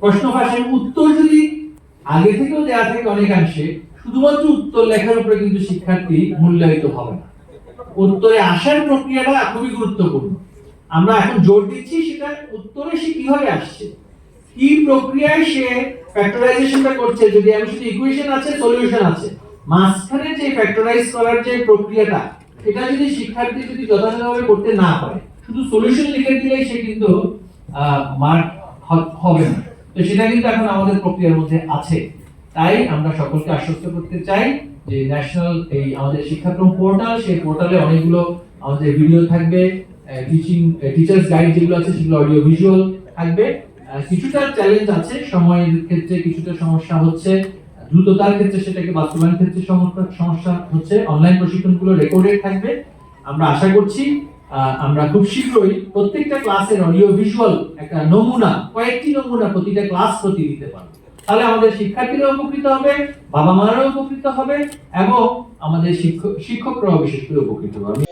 প্রশ্ন ফাঁসের উত্তর যদি আগে থেকেও দেওয়া থাকে অনেকাংশে, শুধুমাত্র উত্তর লেখার উপরে কিন্তু শিক্ষার্থী মূল্যায়িত হবে না। উত্তরে আসার প্রক্রিয়াটা খুবই গুরুত্বপূর্ণ। আমরা এখন জোর দিচ্ছি সেটা উত্তরে সে কীভাবে আসছে? কি প্রক্রিয়ায় সে ফ্যাক্টরাইজেশনটা করছে? যদি আমি শুধু ইকুয়েশন আছে সলিউশন আছে, মাঝখানে যে ফ্যাক্টরাইজ করার যে প্রক্রিয়াটা, এটা যদি শিক্ষার্থী যদি যথাযথভাবে করতে না পারে, শুধু সলিউশন লিখে দিলেই সে কিন্তু মার্ক হবে না। তো সেটা কিন্তু এখন আমাদের প্রক্রিয়ার মধ্যে আছে। তাই আমরা সকলকে আশ্বস্ত করতে চাই যে ন্যাশনাল এই আমাদের শিক্ষাক্রম পোর্টাল সেই পোর্টালে অনেকগুলো আমাদের ভিডিও থাকবে টিচিং টিচার্স গাইড যেগুলো আছে সেগুলো অডিও ভিজুয়াল থাকবে। কিছুটা চ্যালেঞ্জ আছে, সময়ের ক্ষেত্রে কিছুটা সমস্যা হচ্ছে, দ্রুততার ক্ষেত্রে সেটাকে বাস্তবায়নের ক্ষেত্রে সমস্যা হচ্ছে অনলাইন প্রশিক্ষণগুলো রেকর্ডেড থাকবে। আমরা আশা করছি আমরা খুব শীঘ্রই প্রত্যেকটা ক্লাসের অডিও ভিজুয়াল একটা নমুনা, কয়েকটি নমুনা প্রতিটা ক্লাস প্রতি দিতে পারব। তাহলে আমাদের শিক্ষার্থীরা উপকৃত হবে বাবা মারাও উপকৃত হবে, এবং আমাদের শিক্ষক, শিক্ষকরাও বিশেষ করে উপকৃত হবে।